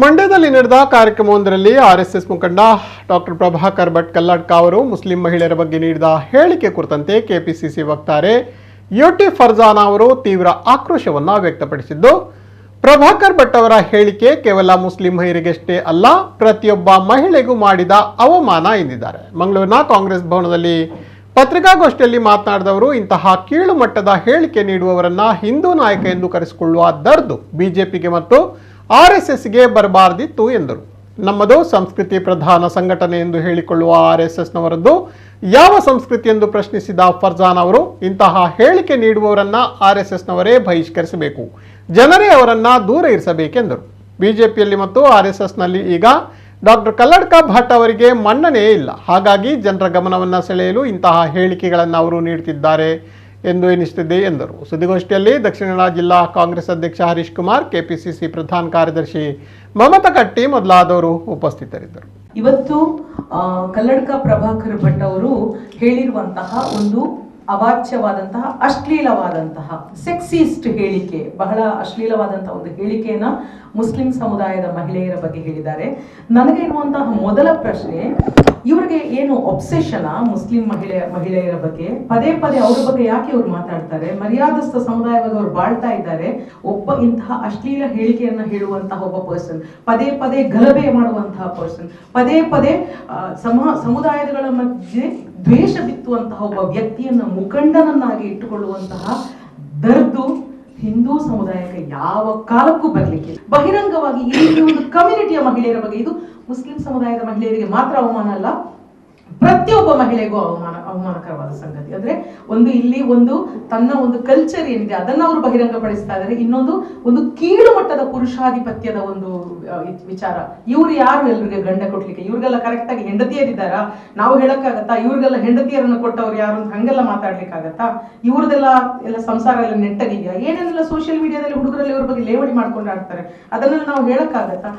ಮಂಡ್ಯದಲ್ಲಿ ನಡೆದ ಕಾರ್ಯಕ್ರಮವೊಂದರಲ್ಲಿ ಆರ್ಎಸ್ಎಸ್ ಮುಖಂಡ ಡಾಕ್ಟರ್ ಪ್ರಭಾಕರ್ ಭಟ್ ಕಲ್ಲಡ್ಕ ಅವರು ಮುಸ್ಲಿಂ ಮಹಿಳೆಯರ ಬಗ್ಗೆ ನೀಡಿದ ಹೇಳಿಕೆ ಕುರಿತಂತೆ ಕೆಪಿಸಿಸಿ ವಕ್ತಾರೆ ಯುಟಿ ಫರ್ಜಾನಾ ಅವರು ತೀವ್ರ ಆಕ್ರೋಶವನ್ನು ವ್ಯಕ್ತಪಡಿಸಿದ್ದು, ಪ್ರಭಾಕರ್ ಭಟ್ ಅವರ ಹೇಳಿಕೆ ಕೇವಲ ಮುಸ್ಲಿಂ ಮಹಿಳೆಗಷ್ಟೇ ಅಲ್ಲ, ಪ್ರತಿಯೊಬ್ಬ ಮಹಿಳೆಗೂ ಮಾಡಿದ ಅವಮಾನ ಎಂದಿದ್ದಾರೆ. ಮಂಗಳೂರಿನ ಕಾಂಗ್ರೆಸ್ ಭವನದಲ್ಲಿ ಪತ್ರಿಕಾಗೋಷ್ಠಿಯಲ್ಲಿ ಮಾತನಾಡಿದವರು, ಇಂತಹ ಕೀಳು ಮಟ್ಟದ ಹೇಳಿಕೆ ನೀಡುವವರನ್ನ ಹಿಂದೂ ನಾಯಕ ಎಂದು ಕರೆಸಿಕೊಳ್ಳುವ ದರ್ದು ಬಿಜೆಪಿಗೆ ಮತ್ತು ಆರ್ಎಸ್ಎಸ್ಗೆ ಬರಬಾರದಿತ್ತು ಎಂದರು. ನಮ್ಮದು ಸಂಸ್ಕೃತಿ ಪ್ರಧಾನ ಸಂಘಟನೆ ಎಂದು ಹೇಳಿಕೊಳ್ಳುವ ಆರ್ ಎಸ್ ಎಸ್ನವರದ್ದು ಯಾವ ಸಂಸ್ಕೃತಿ ಎಂದು ಪ್ರಶ್ನಿಸಿದ ಫರ್ಜಾನ್ ಅವರು, ಇಂತಹ ಹೇಳಿಕೆ ನೀಡುವವರನ್ನ ಆರ್ಎಸ್ಎಸ್ನವರೇ ಬಹಿಷ್ಕರಿಸಬೇಕು. ಜನರೇ ಅವರನ್ನ ದೂರ ಇರಿಸಬೇಕೆಂದರು. ಬಿಜೆಪಿಯಲ್ಲಿ ಮತ್ತು ಆರ್ಎಸ್ಎಸ್ನಲ್ಲಿ ಈಗ ಡಾಕ್ಟರ್ ಕಲ್ಲಡ್ಕ ಭಟ್ ಅವರಿಗೆ ಮನ್ನಣೆಯೇ ಇಲ್ಲ. ಹಾಗಾಗಿ ಜನರ ಗಮನವನ್ನು ಸೆಳೆಯಲು ಇಂತಹ ಹೇಳಿಕೆಗಳನ್ನು ಅವರು ನೀಡುತ್ತಿದ್ದಾರೆ. ಎಂದು ಎನಿಸುತ್ತಿದೆ ಎಂದರು. ಸುದ್ದಿಗೋಷ್ಠಿಯಲ್ಲಿ ದಕ್ಷಿಣ ಕನ್ನಡ ಜಿಲ್ಲಾ ಕಾಂಗ್ರೆಸ್ ಅಧ್ಯಕ್ಷ ಹರೀಶ್ ಕುಮಾರ್, ಕೆಪಿಸಿಸಿ ಪ್ರಧಾನ ಕಾರ್ಯದರ್ಶಿ ಮಮತಾ ಕಟ್ಟಿ ಮೊದಲಾದವರು ಉಪಸ್ಥಿತರಿದ್ದರು. ಇವತ್ತು ಕಲ್ಲಡ್ಕ ಪ್ರಭಾಕರ್ ಭಟ್ ಅವರು ಹೇಳಿರುವಂತಹ ಒಂದು ಅವಾಚ್ಯವಾದಂತಹ, ಅಶ್ಲೀಲವಾದಂತಹ ಸೆಕ್ಸಿಸ್ಟ್ ಹೇಳಿಕೆ, ಬಹಳ ಅಶ್ಲೀಲವಾದಂತಹ ಒಂದು ಹೇಳಿಕೆಯನ್ನ ಮುಸ್ಲಿಂ ಸಮುದಾಯದ ಮಹಿಳೆಯರ ಬಗ್ಗೆ ಹೇಳಿದ್ದಾರೆ. ನನಗೆ ಇರುವಂತಹ ಮೊದಲ ಪ್ರಶ್ನೆ, ಇವರಿಗೆ ಏನು ಒಬ್ಸೆಷನ ಮುಸ್ಲಿಂ ಮಹಿಳೆ, ಮಹಿಳೆಯರ ಬಗ್ಗೆ? ಪದೇ ಪದೇ ಅವ್ರ ಬಗ್ಗೆ ಯಾಕೆ ಇವ್ರು ಮಾತಾಡ್ತಾರೆ? ಮರ್ಯಾದಸ್ಥ ಸಮುದಾಯವಾಗಿ ಅವ್ರು ಬಾಳ್ತಾ ಇದ್ದಾರೆ. ಒಬ್ಬ ಇಂತಹ ಅಶ್ಲೀಲ ಹೇಳಿಕೆಯನ್ನ ಹೇಳುವಂತಹ ಒಬ್ಬ ಪರ್ಸನ್ ಪದೇ ಪದೇ ಗಲಭೆ ಮಾಡುವಂತಹ ಪರ್ಸನ್ ಪದೇ ಪದೇ ಸಮ, ಸಮುದಾಯಗಳ ಮಧ್ಯೆ ದ್ವೇಷ ಬಿತ್ತುವಂತಹ ಒಬ್ಬ ವ್ಯಕ್ತಿಯನ್ನ ಮುಖಂಡನನ್ನಾಗಿ ಇಟ್ಟುಕೊಳ್ಳುವಂತಹ ದರ್ದು ಹಿಂದೂ ಸಮುದಾಯಕ್ಕೆ ಯಾವ ಕಾಲಕ್ಕೂ ಬರ್ಲಿಕ್ಕೆ ಬಹಿರಂಗವಾಗಿ ಈ ಒಂದು ಕಮ್ಯುನಿಟಿಯ ಮಹಿಳೆಯರ ಬಗ್ಗೆ ಇದು ಮುಸ್ಲಿಂ ಸಮುದಾಯದ ಮಹಿಳೆಯರಿಗೆ ಮಾತ್ರ ಅವಮಾನ ಅಲ್ಲ ಪ್ರತಿಯೊಬ್ಬ ಮಹಿಳೆಗೂ ಅವಮಾನ, ಅವಮಾನಕರವಾದ ಸಂಗತಿ. ಅಂದ್ರೆ ಒಂದು ಇಲ್ಲಿ ಒಂದು ತನ್ನ ಒಂದು ಕಲ್ಚರ್ ಏನಿದೆ, ಅದನ್ನ ಅವರು ಬಹಿರಂಗಪಡಿಸ್ತಾ ಇದ್ದಾರೆ ಇನ್ನೊಂದು ಒಂದು ಕೀಳು ಮಟ್ಟದ ಪುರುಷಾಧಿಪತ್ಯದ ಒಂದು ವಿಚಾರ. ಇವ್ರು ಯಾರು ಎಲ್ರಿಗೆ ಗಂಡ ಕೊಡ್ಲಿಕ್ಕೆ? ಇವ್ರಿಗೆಲ್ಲ ಕರೆಕ್ಟ್ ಆಗಿ ಹೆಂಡತಿಯರಿದ್ದಾರಾ? ನಾವು ಹೇಳಕ್ಕಾಗತ್ತಾ? ಇವ್ರಿಗೆಲ್ಲ ಹೆಂಡತಿಯರನ್ನು ಕೊಟ್ಟವ್ರು ಯಾರು ಅಂತ ಹಂಗೆಲ್ಲ ಮಾತಾಡ್ಲಿಕ್ಕಾಗತ್ತಾ? ಇವ್ರದೆಲ್ಲ, ಎಲ್ಲ ಸಂಸಾರ ಎಲ್ಲ ನೆಟ್ಟಗಿದೆಯಾ? ಏನೇನೆಲ್ಲ ಸೋಷಿಯಲ್ ಮೀಡಿಯಾದಲ್ಲಿ ಹುಡುಗರಲ್ಲಿ ಇವ್ರ ಬಗ್ಗೆ ಲೇವಡಿ ಮಾಡ್ಕೊಂಡು ಆಡ್ತಾರೆ? ಅದನ್ನೆಲ್ಲ ನಾವು ಹೇಳಕ್ಕಾಗತ್ತಾ?